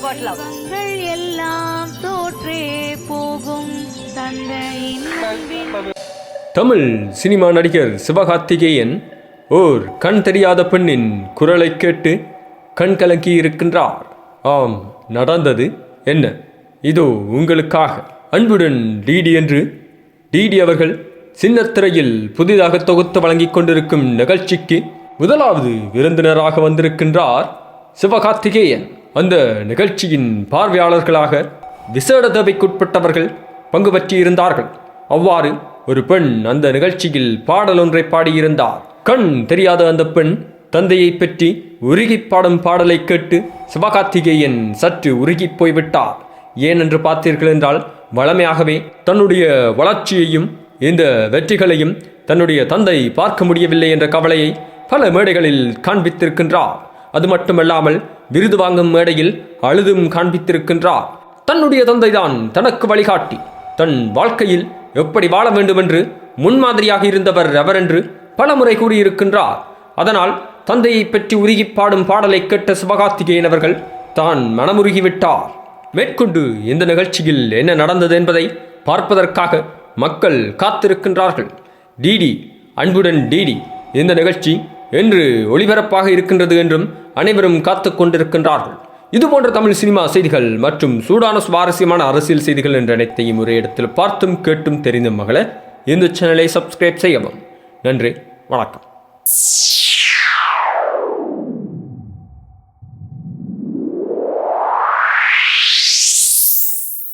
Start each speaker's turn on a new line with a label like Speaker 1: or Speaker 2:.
Speaker 1: எல்லாம் தோற்றே போகும்
Speaker 2: தமிழ் சினிமா நடிகர் சிவகார்த்திகேயன் ஓர் கண் தெரியாத பெண்ணின் குரலை கேட்டு கண் கலங்கி இருக்கின்றார். ஆம் நடந்தது என்ன? இதோ உங்களுக்காக. அன்புடன் டிடி என்று டிடி அவர்கள் சின்னத்திரையில் புதிதாக தொகுத்து வழங்கிக் கொண்டிருக்கும் நிகழ்ச்சிக்கு முதலாவது விருந்தினராக வந்திருக்கின்றார் சிவகார்த்திகேயன். அந்த நிகழ்ச்சியின் பார்வையாளர்களாக விசேட தேவைக்குட்பட்டவர்கள் பங்கு பற்றியிருந்தார்கள் அவ்வாறு ஒரு பெண் அந்த நிகழ்ச்சியில் பாடல் ஒன்றை பாடியிருந்தார். கண் தெரியாத அந்த பெண் தந்தையை பற்றி உருகிப் பாடும் பாடலை கேட்டு சிவகார்த்திகேயன் சற்று உருகிப் போய்விட்டார். ஏனென்று பார்த்தீர்கள் என்றால் வளமையாகவே தன்னுடைய வளர்ச்சியையும் இந்த வெற்றிகளையும் தன்னுடைய தந்தை பார்க்க முடியவில்லை என்ற கவலையை பல மேடைகளில் காண்பித்திருக்கின்றார். அது மட்டுமல்லாமல் விருது வாங்கும் மேடையில் அழுதும் காண்பித்திருக்கின்றார். தன்னுடைய தந்தைதான் தனக்கு வழிகாட்டி. தன் வாழ்க்கையில் எப்படி வாழ வேண்டுமென்று முன்மாதிரியாக இருந்தவர் அவர் என்று பலமுறை கூறியிருக்கின்றார். அதனால் தந்தையை பற்றி உருகி பாடும் பாடலை கேட்ட சிவகார்த்திகேயன் அவர்கள் தான் மனமுருகிவிட்டார் மேற்கொண்டு இந்த நிகழ்ச்சியில் என்ன நடந்தது என்பதை பார்ப்பதற்காக மக்கள் காத்திருக்கின்றார்கள். டிடி அன்புடன் டிடி இந்த நிகழ்ச்சி என்று ஒளிபரப்பாக இருக்கின்றது என்றும் அனைவரும் காத்து கொண்டிருக்கின்றார்கள். இதுபோன்ற தமிழ் சினிமா செய்திகள் மற்றும் சூடான சுவாரஸ்யமான அரசியல் செய்திகள் என்ற அனைத்தையும் ஒரே இடத்தில் பார்த்தும் கேட்டும் தெரிந்த மகளை இந்த சேனலை சப்ஸ்கிரைப் செய்யவும். நன்றி வணக்கம்.